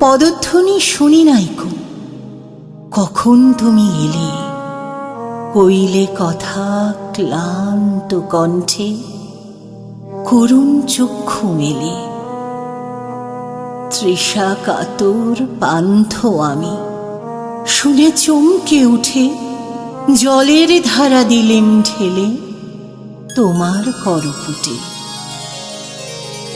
পদধ্বনি শুনি নাইকো কখন তুমি এলে? কইলে কথা ক্লান্ত কণ্ঠে, করুণ চক্ষু মেলে। তৃষা কাতর পান্থ আমি, শুনে চমকে উঠে, জলের ধারা দিলেম ঢেলে, তোমার করপুটে।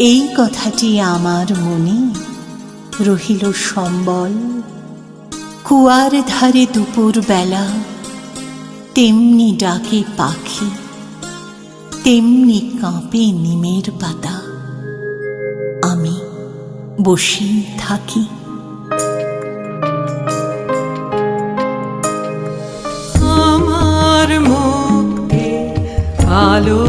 এই কথাটি আমার মনে রহিল সম্বল। কুয়ার ধারে দুপুর বেলা তেমনি ডাকে পাখি, তেমনি কাঁপে নিমের পাতা। আমি বসেই থাকি। আমার মুক্তি আলো